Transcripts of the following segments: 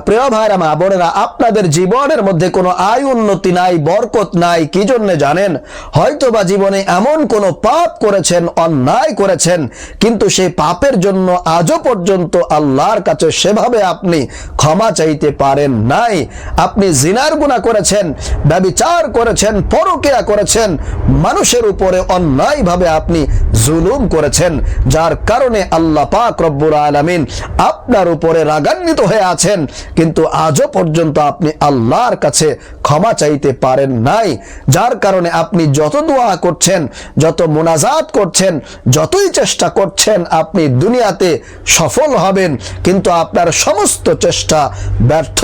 প্রিয় ভাইরা মা বোনেরা, আপনাদের জীবনের মধ্যে কোনো আয় উন্নতি নাই, বরকত নাই, কি জন্য জানেন? হয়তো বা জীবনে এমন কোনো পাপ করেছেন, অন্যায় করেছেন, কিন্তু সেই পাপের জন্য আজও পর্যন্ত আল্লাহর কাছে সেভাবে আপনি ক্ষমা চাইতে পারেন নাই। আপনি জিনার গুণা করেছেন, ব্যবিচার করেছেন, পরকেয়া করেছেন, মানুষের উপরে অন্যায়ভাবে আপনি জুলুম করেছেন, যার কারণে আল্লাহ পাক রব্বুল আলামিন আপনার উপরে রাগান্বিত হয়ে আছেন। কিন্তু আজও পর্যন্ত আপনি আল্লাহর কাছে ক্ষমা চাইতে পারেন নাই। যার কারণে আপনি যত দোয়া করছেন, যত মোনাজাত করছেন, যতই চেষ্টা করছেন, আপনি দুনিয়াতে সফল হবেন। কিন্তু আপনার সমস্ত চেষ্টা ব্যর্থ।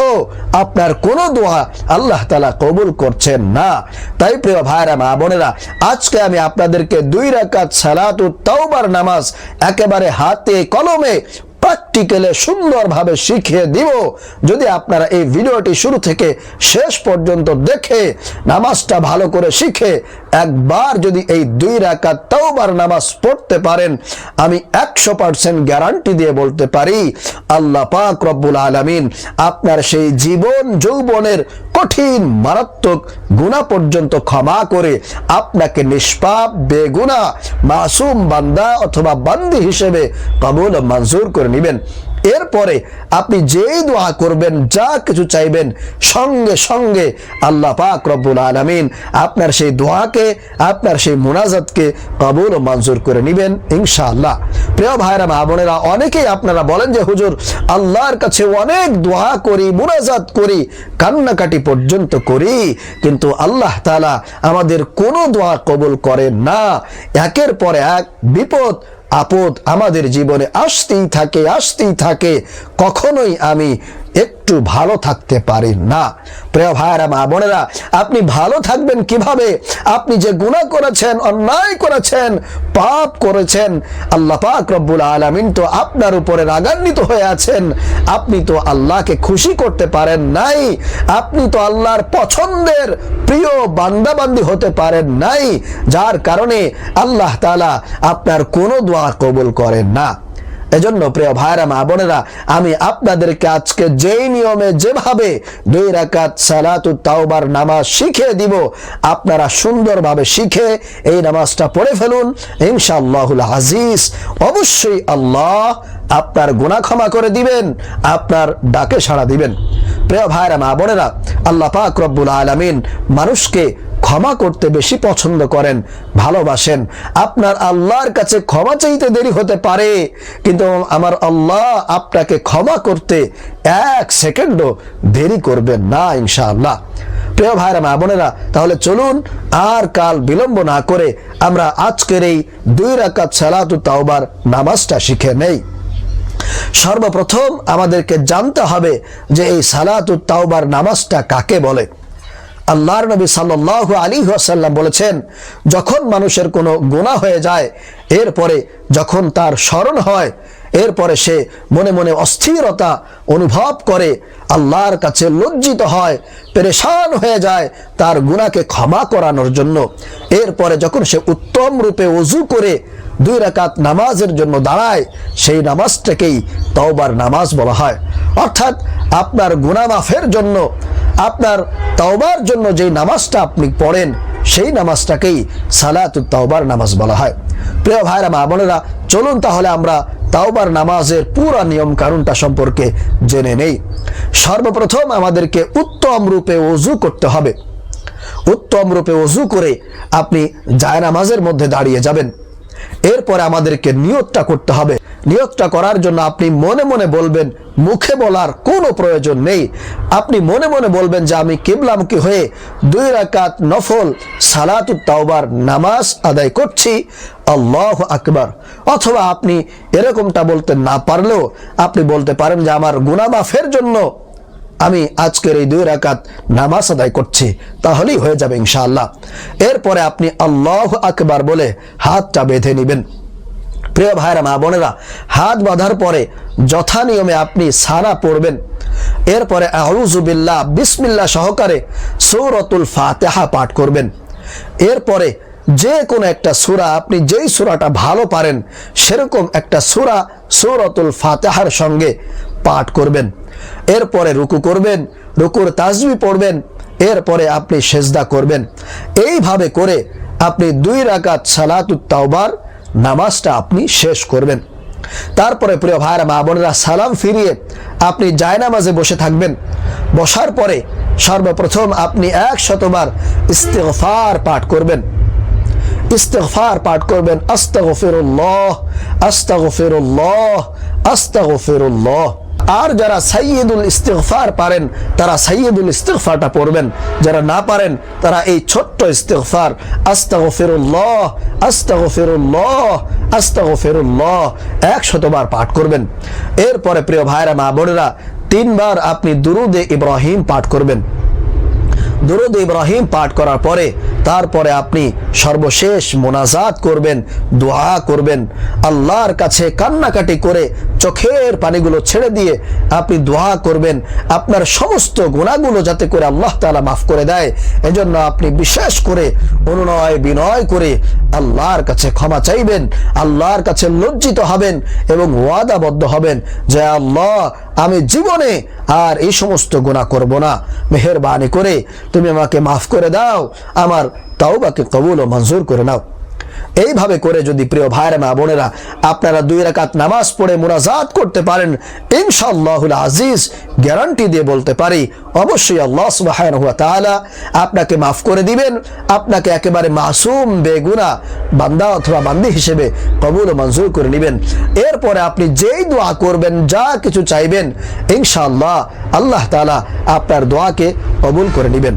আপনার কোনো দোয়া আল্লাহ তালা কবুল করছেন না। তাই প্রিয় ভাইরা মা বোনেরা, আজকে আমি আপনাদেরকে দুই রাকাত সালাতু তাওবার নামাজ একেবারে হাতে কলমে প্র্যাকটিক্যালে সুন্দরভাবে শিখিয়ে দিব। যদি আপনারা এই ভিডিওটি শুরু থেকে শেষ পর্যন্ত দেখে, নামাজটা ভালো করে শিখে, একবার যদি এই দুই রাকাত তাওবার নামাজ পড়তে পারেন, আমি একশো পার্সেন্ট গ্যারান্টি দিয়ে বলতে পারি, আল্লাহ পাক রব্বুল আলামিন আপনার সেই জীবন যৌবনের কঠিন, মারাত্মক গুণা পর্যন্ত ক্ষমা করে আপনাকে নিষ্পাপ বেগুনা মাসুম বান্দা অথবা বান্দি হিসেবে কবুল মঞ্জুর করে নেবেন। এরপরে আপনি যেই দোয়া করবেন, যা কিছু চাইবেন, সঙ্গে সঙ্গে আল্লাহ পাক রব্বুল আলমিন আপনার সেই দোয়াকে, আপনার সেই মোনাজাতকে কবুল ও মঞ্জুর করে নেবেন ইনশাআল্লাহ। প্রিয় ভাইরা, মা বোনেরা, অনেকেই আপনারা বলেন যে, হুজুর, আল্লাহর কাছে অনেক দোয়া করি, মোনাজাত করি, কান্নাকাটি পর্যন্ত করি, কিন্তু আল্লাহ তালা আমাদের কোনো দোয়া কবুল করেন না। একের পর এক বিপদ আপদ আমাদের জীবনে আসতেই থাকে আসতেই থাকে। কখনোই আমি একটু ভালো থাকতে পারি না। প্রিয় ভাইয়েরা, মা বোনেরা, আপনি ভালো থাকবেন কীভাবে? আপনি যে গুনাহ করেছেন, অন্যায় করেছেন, পাপ করেছেন, আল্লাহ পাক রব্বুল আলামিন তো আপনার উপরে রাগান্বিত হয়ে আছেন। আপনি তো আল্লাহকে খুশি করতে পারেন নাই। আপনি তো আল্লাহর পছন্দের প্রিয় বান্দাবান্দি হতে পারেন নাই। যার কারণে আল্লাহ তাআলা আপনার কোনো দোয়া কবুল করেন না। এজন্য প্রিয় ভাইরা মা বোনেরা, আমি আপনাদেরকে আজকে যেই নিয়মে যেভাবে দুই রাকাত সালাতু তাওবার নামাজ শিখে দিব, আপনারা সুন্দরভাবে শিখে এই নামাজটা পড়ে ফেলুন। ইনশাআল্লাহুল আজিজ, অবশ্যই আল্লাহ আপনার গুনাহ ক্ষমা করে দিবেন, আপনার ডাকে সাড়া দিবেন। প্রিয় ভাইরা মা বোনেরা, আল্লাহ পাক রব্বুল আলামিন মানুষকে ক্ষমা করতে বেশি পছন্দ করেন, ভালোবাসেন। আপনার আল্লাহর কাছে ক্ষমা চাইতে দেরি হতে পারে, কিন্তু আমার আল্লাহ আপনাকে ক্ষমা করতে এক সেকেন্ডও দেরি করবেন না, ইনশাআল্লাহ। প্রিয় ভাইরা, মা বোনেরা, তাহলে চলুন আর কাল বিলম্ব না করে আমরা আজকের এই দুই রাকাত সালাতু তাওবার নামাজটা শিখে নেই। সর্বপ্রথম আমাদেরকে জানতে হবে যে এই সালাতু তাওবার নামাজটা কাকে বলে। আল্লাহর নবী সাল্লাহ আলী আসাল্লাম বলেছেন, যখন মানুষের কোনো গুণা হয়ে যায়, এরপরে যখন তার স্মরণ হয়, এরপরে সে মনে মনে অস্থিরতা অনুভব করে, আল্লাহর কাছে লজ্জিত হয়, পেরেশান হয়ে যায় তার গুণাকে ক্ষমা করানোর জন্য। এরপরে যখন সে উত্তম রূপে অজু করে দুই রাকাত নামাজের জন্য দাঁড়ায়, সেই নামাজটাকেই তওবার নামাজ বলা হয়। অর্থাৎ আপনার গুণামাফের জন্য আপনার তাওবার জন্য যেই নামাজটা আপনি পড়েন, সেই নামাজটাকেই সালাতুত তাওবার নামাজ বলা হয়। প্রিয় ভাইরা, মা বোনেরা, চলুন তাহলে আমরা তাওবার নামাজের পুরা নিয়ম কানুনটা সম্পর্কে জেনে নেই। সর্বপ্রথম আমাদেরকে উত্তম রূপে অজু করতে হবে। উত্তম রূপে অজু করে আপনি জায় নামাজের মধ্যে দাঁড়িয়ে যাবেন। এরপরে আমাদেরকে নিয়তটা করতে হবে। নিয়তটা করার জন্য আপনি মনে মনে বলবেন, মুখে বলার কোনো প্রয়োজন নেই। আপনি মনে মনে বলবেন যে আমি কিবলামুখী হয়ে দুই রাকাত নফল সালাতু তাওবার নামাজ আদায় করছি। আল্লাহ আকবার। অথবা আপনি এরকমটা বলতে না পারলেও আপনি বলতে পারেন যে আমার গুনামাফের জন্য আমি আজকের এই দুই রাকাত নামাজ আদায় করছি, তাহলেই হয়ে যাবে ইনশাআল্লাহ। এরপরে আপনি আল্লাহ আকবার বলে হাতটা বেঁধে নেবেন। প্রিয় ভাইরা, মা বোনেরা, হাত বাঁধার পরে যথা নিয়মে আপনি সারা পড়বেন। এরপরে আউজুবিল্লাহ বিসমিল্লাহ সহকারে সৌরতুল ফাতেহা পাঠ করবেন। এরপরে যে কোনো একটা সুরা, আপনি যেই সুরাটা ভালো পারেন, সেরকম একটা সুরা সৌরতুল ফাতেহার সঙ্গে পাঠ করবেন। এরপরে রুকু করবেন, রুকুর তাজবি পড়বেন, এরপরে আপনি সেজদা করবেন। এইভাবে করে আপনি দুই রাকাত সালাতুত তাওবার নামাজটা আপনি শেষ করবেন। তারপরে প্রিয় ভাইরা মা বোনেরা, সালাম ফিরিয়ে আপনি জায়নামাজে বসে থাকবেন। বসার পরে সর্বপ্রথম আপনি এক শতবার ইস্তেগফার পাঠ করবেন। ইস্তেফার পাঠ করবেন, আস্তাগফিরুল্লাহ আস্তাগফিরুল্লাহ আস্তাগফিরুল্লাহ। আর যারা সাইয়্যিদুল ইস্তেগফার পারেন, তারা সাইয়্যিদুল ইস্তেগফারটা পড়বেন। যারা না পারেন, তারা এই ছোট্ট ইস্তেগফার, আস্তাগফিরুল্লাহ আস্তাগফিরুল্লাহ আস্তাগফিরুল্লাহ, একশতবার পাঠ করবেন। এরপরে প্রিয় ভাইরা, মা বোনেরা, তিনবার আপনি দুরুদে ইব্রাহিম পাঠ করবেন। দুরুদ ইব্রাহিম পাঠ করার পরে তারপরে আপনি সর্বশেষ মোনাজাত করবেন, দোয়া করবেন। আল্লাহর কাছে কান্নাকাটি করে চোখের পানিগুলো ছেড়ে দিয়ে আপনি দোয়া করবেন। আপনার সমস্ত গুণাগুলো যাতে করে আল্লাহ তাআলা মাফ করে দেয়। এজন্য আপনি বিশেষ করে অনুনয় বিনয় করে আল্লাহর কাছে ক্ষমা চাইবেন, আল্লাহর কাছে লজ্জিত হবেন এবং ওয়াদাবদ্ধ হবেন। যে আল্লাহ আমি জীবনে আর এই সমস্ত গুণা করব না। মেহরবানি করে তুমি আমাকে মাফ করে দাও, আমার তাওবাকে কবুল ও মঞ্জুর করে নাও। এইভাবে করে যদি প্রিয় ভাইরা মা বোনেরা, আপনারা দুই রাকাত নামাজ পড়ে মোনাজাত করতে পারেন, ইনশাআল্লাহুল আজিজ, গ্যারান্টি দিয়ে বলতে পারি, অবশ্যই আল্লাহ তাআলা আপনাকে মাফ করে দিবেন, আপনাকে একেবারে মাসুম বেগুনা বান্দা অথবা বান্দি হিসেবে কবুল মঞ্জুর করে নেবেন। এরপরে আপনি যেই দোয়া করবেন, যা কিছু চাইবেন, ইনশাআল্লাহ আল্লাহ তাআলা আপনার দোয়াকে কবুল করে নেবেন।